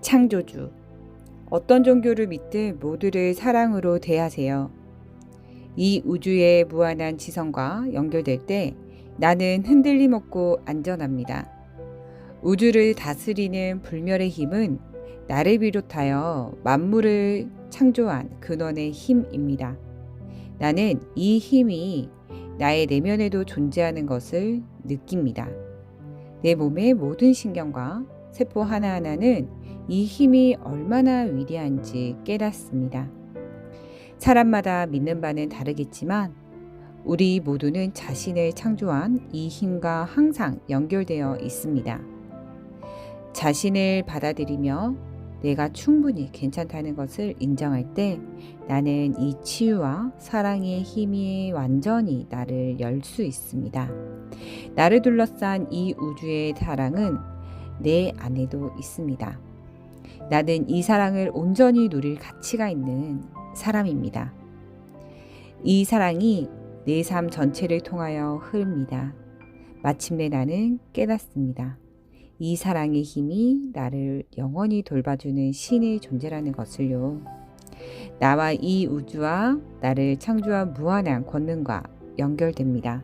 창조주. 어떤 종교를 믿든 모두를 사랑으로 대하세요. 이 우주의 무한한 지성과 연결될 때 나는 흔들림 없고 안전합니다. 우주를 다스리는 불멸의 힘은 나를 비롯하여 만물을 창조한 근원의 힘입니다. 나는 이 힘이 나의 내면에도 존재하는 것을 느낍니다. 내 몸의 모든 신경과 세포 하나하나는 이 힘이 얼마나 위대한지 깨닫습니다. 사람마다 믿는 바는 다르겠지만 우리 모두는 자신을 창조한 이 힘과 항상 연결되어 있습니다. 자신을 받아들이며 내가 충분히 괜찮다는 것을 인정할 때 나는 이 치유와 사랑의 힘이 완전히 나를 열 수 있습니다. 나를 둘러싼 이 우주의 사랑은 내 안에도 있습니다. 나는 이 사랑을 온전히 누릴 가치가 있는 사람입니다. 이 사랑이 내 삶 전체를 통하여 흐릅니다. 마침내 나는 깨닫습니다. 이 사랑의 힘이 나를 영원히 돌봐주는 신의 존재라는 것을요. 나와 이 우주와 나를 창조한 무한한 권능과 연결됩니다.